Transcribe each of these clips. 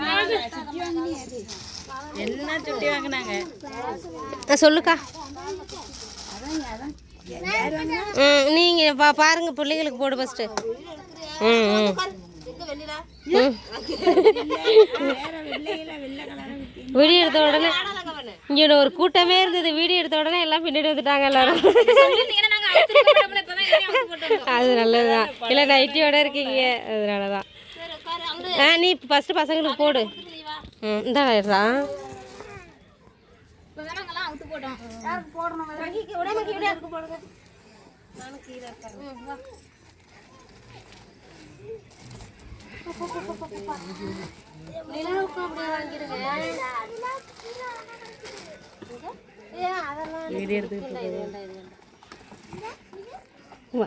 வாங்கிக்க என்ன சுட்டி வாங்கினாங்க? சொல்லுக்கா. ம் நீங்கள் பா பாருங்க பிள்ளைங்களுக்கு போடு ஃபஸ்ட்டு ம் ம். வீடியோ எடுத்த உடனே இங்கே ஒரு கூட்டமே இருந்தது. வீடியோ எடுத்த உடனே எல்லாம் பின்னாடி வந்துட்டாங்க எல்லாரும். அது நல்லதுதான். இல்லை நைட்டியோட இருக்கீங்க. அதனால தான் ஆ நீ ஃபஸ்ட்டு பசங்களுக்கு போடு. ம் இந்த ஆயிடுறான் வீடியோ எடுத்துக்கிட்டு வா.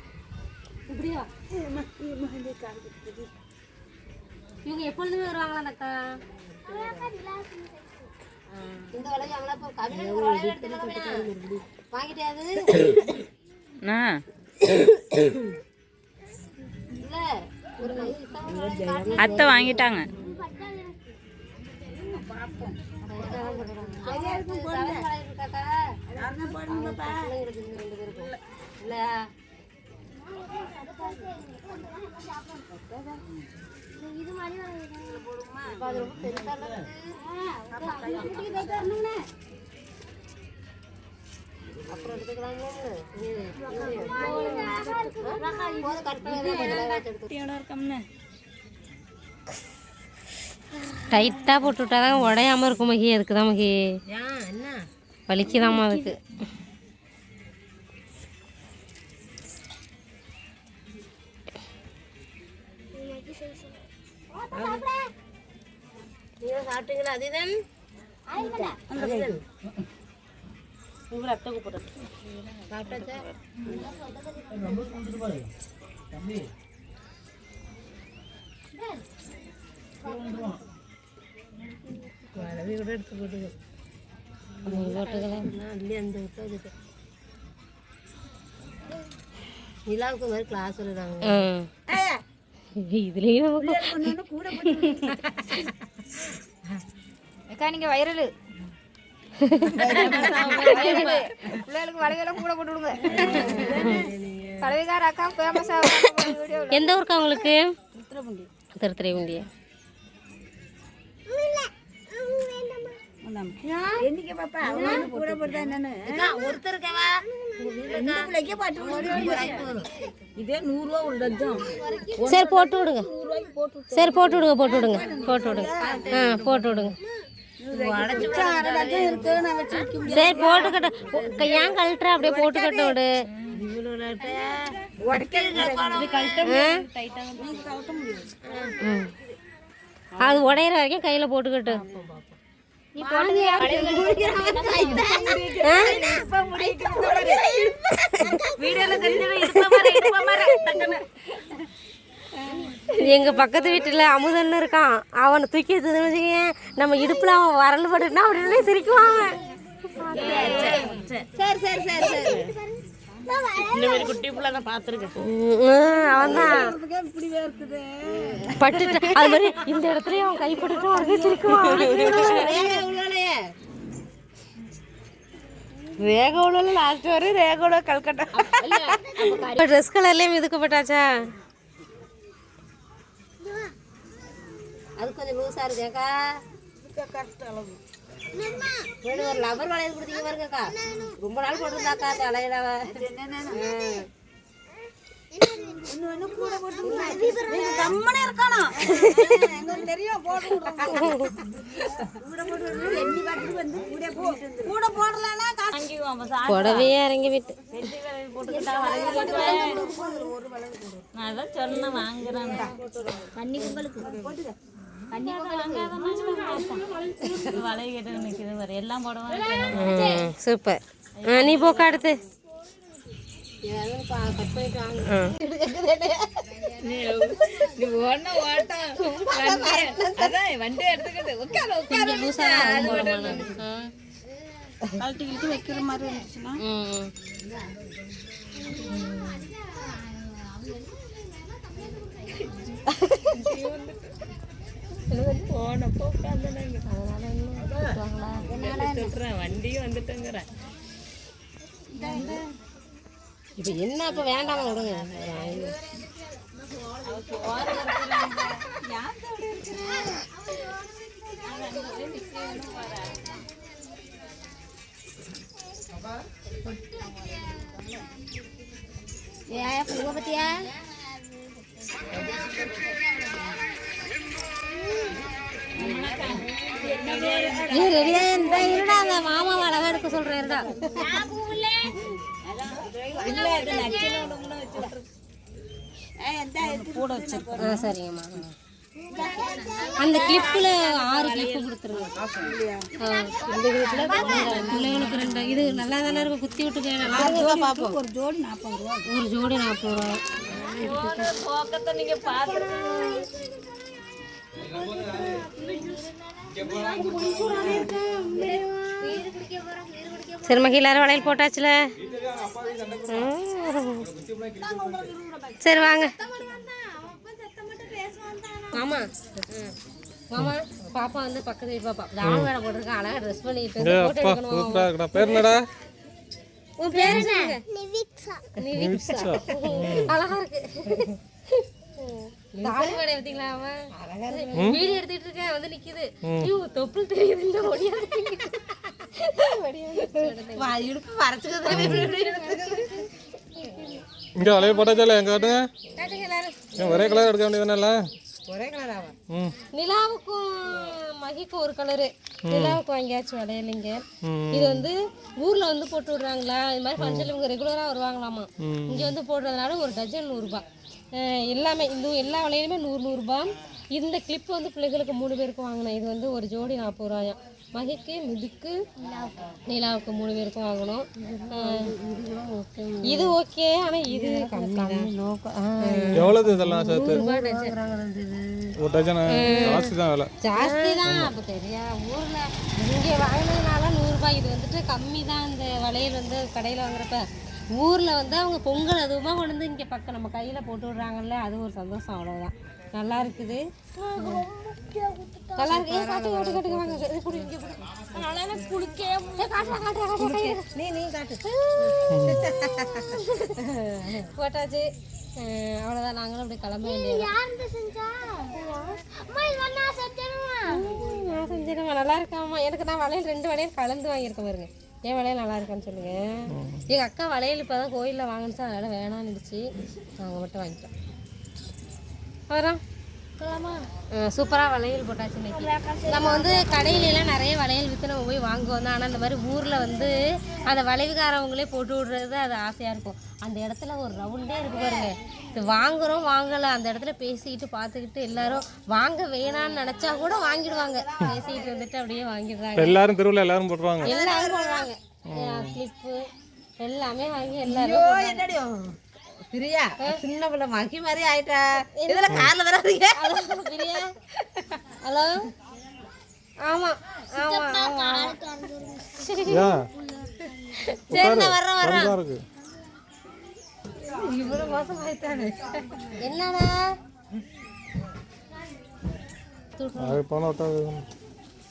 இப்படியா இவங்க எப்பொழுதுமே வருவாங்களா அந்த அக்கா இந்த விலைக்கு அவங்கள இப்போ கவிஞர் ஒரு வளையல் எடுத்துட்டு வாங்கிட்டாது அத்தை வாங்கிட்டாங்க இல்ல அது ரொம்ப பெருசா அப்புறம் எடுத்துக்கலாம்ல டைட்டாக போட்டு விட்டாதான் உடையாம இருக்கும் மகி. அதுக்கு தான் மகி வலிக்குதாம்மா அதுக்கு. சாப்பிட்டீங்களா அதுதான் உங்களை அத்தை கூப்பிடுறது சாப்பிட்டாச்சா குழவி கூட எடுத்து போட்டு போட்டுக்கலாம் இல்லையே அந்த விட்டு நிலாவுக்கு மாதிரி கிளாஸ் சொல்லுறாங்க போட்டு அக்கா நீங்க வைரல் பிள்ளைகளுக்கு வளையெல்லாம் கூட போட்டு விடுங்க. கலவைக்கார அக்கா ஃபேமஸ் எந்த ஊருக்கா உங்களுக்கு? திருத்துறைப்பூண்டி என்னைக்கு பாப்பா? அவங்க கூட போட்டு என்னன்னு? ஒருத்தருக்கவா? ரெண்டு பிள்ளைக்கே பாட்டு விடுங்க. இதே நூறுரூவா ஒரு டஜன் சரி போட்டு விடுங்க. சரி போட்டு விடுங்க போட்டு விடுங்க. போட்டு விடுங்க. ஆ போட்டு விடுங்க. அரை டஜன் இருக்கு நான் வச்சு விற்க முடியாது. சரி போட்டுக்கட்ட ஏன் கழட்டுற? அப்படியே போட்டுக்கட்ட விடு. அது உடையிற வரைக்கும் கையில போட்டுக்கட்டு. எங்க பக்கத்து வீட்டுல அமுதன்னு இருக்கான் அவனை தூக்கி எடுத்ததுன்னு வச்சுக்கேன் நம்ம இடுப்புல அவன் வரல் பட்டுனா அப்படியே சிரிக்குவான் அவன். சரி சரி சரி சரி இந்த மாதிரி குட்டி பிள்ளை நான் பார்த்துருக்கேன் ம், அவன்தான். இப்படி வேர்க்குது பட்டுட்டு. அது மாதிரி இந்த இடத்துலயும் அவன் கை பட்டுட்டு அப்படியே சிரிக்குவான் ரேக உள்ள லாஸ்ட் வரை ரேகோட கல்கட்டா. ட்ரெஸ் கலர்லயே மிதுக்கப்பட்டாச்சா? அது கொஞ்சம் லூசா இருக்கேக்கா வேணும் ஒரு லவர் வளையல் கொடுத்தீங்க பாருங்கக்கா ரொம்ப நாள் போட்டிருந்தாக்கா வளையல தெரியும். கூட போடலன்னா அப்ப புடவையே இறங்கி விட்டு. நான் அதான் சொன்னேன் வாங்குறேன் சூப்பர். ஆ நீ போக்கா அடுத்து. வைக்கிற மாதிரி இருந்துச்சுன்னா ம் போனப்போ உட்காந்துனாங்க சொல்கிறேன் வண்டியும் வந்துட்டுங்கிறேன். இப்போ என்ன இப்போ வேண்டாமா விடுங்க. ஏன் பத்தியா? நீ ரெடியா இருந்தா இருடா அந்த மாமாவை அழகா எடுக்க சொல்றேன் சரிங்கம்மா. அந்த கிளிப்பில் ஆறு கிளிப்பு கொடுத்துருங்க. பிள்ளைங்களுக்கு ரெண்டு. இது நல்லா தானே இருக்கும்? குத்தி ரூபா பார்ப்போம் ஒரு ஜோடி நாற்பது ரூபா. ஒரு ஜோடி நாற்பது ரூபா. போக்கத்தை நீங்கள் பார்த்துருக்கீங்க சரி மகி எல்லாரும் வளையல் போட்டாச்சுல. ம். சரி வாங்க. மாமா. மாமா பாப்பா வந்து பக்கத்து வீட்டு பாப்பா. தாவணி வேலை போட்டிருக்கேன் அழகா ட்ரெஸ் பண்ணிட்டு பேர் என்னடா? உன் பேர் என்ன? அழகா இருக்கு தாடி வேலை எடுத்தீங்களா அவன் வீடியோ எடுத்துட்டு இருக்கேன் வந்து நிக்குது. ஐயோ தொப்புள் தெரியுது இந்த ஒடியாது இடுப்பு இங்க வளைய போட்டாச்சால எங்க காட்டுங்க? ஒரே கலர் எடுக்க வேண்டியதுனால ஒரே கலராவா ம். நிலாவுக்கும் மகிக்கும் ஒரு கலரு நிலாவுக்கு வாங்கியாச்சு வளையலிங்க. இது வந்து ஊர்ல வந்து போட்டு விடுறாங்களா? இது மாதிரி ஃபங்க்ஷன் இவங்க ரெகுலரா வருவாங்களாமா. இங்க வந்து போடுறதுனால ஒரு டஜன் நூறுரூபா எல்லாமே இந்த எல்லா வளையலுமே நூறு நூறுரூபா இந்த கிளிப் வந்து பிள்ளைகளுக்கு மூணு பேருக்கு வாங்கினேன். இது வந்து ஒரு ஜோடி நாற்பது ரூபாயாம் மகிக்கு மிதுக்கு நிலாவுக்கு மூணு பேருக்கும் வாங்கணும். இது ஓகே ஆனா இது கம்மி எவ்வளவு இதெல்லாம் சேர்த்து? ஒரு டஜன் ஜாஸ்தி தான் விலை. ஜாஸ்தி தான் அப்போ தெரியா ஊரில் இங்கே வாங்கினதுனால நூறுரூபா இது வந்துட்டு கம்மி தான். இந்த வளையல் வந்து கடையில் வாங்குறப்ப ஊரில் வந்து அவங்க பொங்கல் அதுவுமா கொண்டு வந்து இங்கே பக்கம் நம்ம கையில் போட்டு விடுறாங்கல்ல அது ஒரு சந்தோஷம் அவ்வளோதான் நல்லா இருக்குது. நல்லா இருக்கு. காட்டு காட்டு காட்டு வாங்க நல்லா குளிக்க. நீ நீ காட்டு. போட்டாச்சு. அவ்வளோதான் நாங்களும் அப்படி கிளம்ப வேண்டியது நான் செஞ்சிருவேன் நல்லா இருக்காமா எனக்கு நான் வளையல் ரெண்டு வளையல் கலந்து வாங்கியிருக்கேன் பாருங்க. என் வளையல் நல்லா இருக்கான்னு சொல்லுங்க. எங்கள் அக்கா வளையல் இப்போ தான் கோயிலில் வாங்கினுச்சு அதனால் வேணான்னுடுச்சு நாங்கள் மட்டும் வாங்கிட்டோம் அப்புறம் சூப்பராக வளையல் போட்டாச்சு இன்னைக்கு. நம்ம வந்து கடையிலலாம் நிறைய வளையல் விற்று நம்ம போய் வாங்குவோம் தான். ஆனால் இந்த மாதிரி ஊரில் வந்து அந்த வளைவுக்காரவங்களே போட்டு விடுறது அது ஆசையாக இருக்கும். அந்த இடத்துல ஒரு ரவுண்டே இருக்கு பாருங்க. இது வாங்குறோம் வாங்கலை. அந்த இடத்துல பேசிக்கிட்டு பார்த்துக்கிட்டு எல்லாரும் வாங்க வேணாம்னு நினச்சா கூட வாங்கிடுவாங்க. பேசிக்கிட்டு வந்துட்டு அப்படியே வாங்கிடுறாங்க. எல்லாரும் தெருவில் எல்லாரும் போட்டுருவாங்க. எல்லாரும் போடுறாங்க. கிளிப்பு எல்லாமே வாங்கி எல்லாரும் பிரியா சின்ன பிள்ளை மகி மாதிரி ஆயிட்டா. இதுல கார்ல வராதீங்க பிரியா. ஹலோ. ஆமாம் ஆமாம் ஆமாம் ஏன் சரி நான் வர்றேன் வர்றேன். இவ்வளவு மோசம் ஆயிட்டானு என்னடா அது போன விட்டா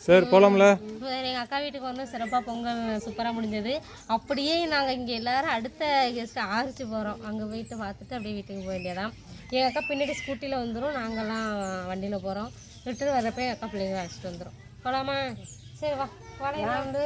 சரி போலாம்ல. இப்போ எங்கள் அக்கா வீட்டுக்கு வந்து சிறப்பாக பொங்கல் சூப்பராக முடிஞ்சது. அப்படியே நாங்கள் இங்கே எல்லாரும் அடுத்த கெஸ்ட் ஆரிச்சு போகிறோம் அங்கே போயிட்டு பார்த்துட்டு அப்படியே வீட்டுக்கு போக வேண்டியதான் எங்கள் அக்கா பின்னாடி ஸ்கூட்டியில் வந்துடும் நாங்கள்லாம் வண்டியில் போகிறோம் ரிட்டர்ன் வர்றப்ப எங்கள் அக்கா பிள்ளைங்க அழைச்சிட்டு வந்துடும் போகலாமா சரி வா. வளையல் வந்து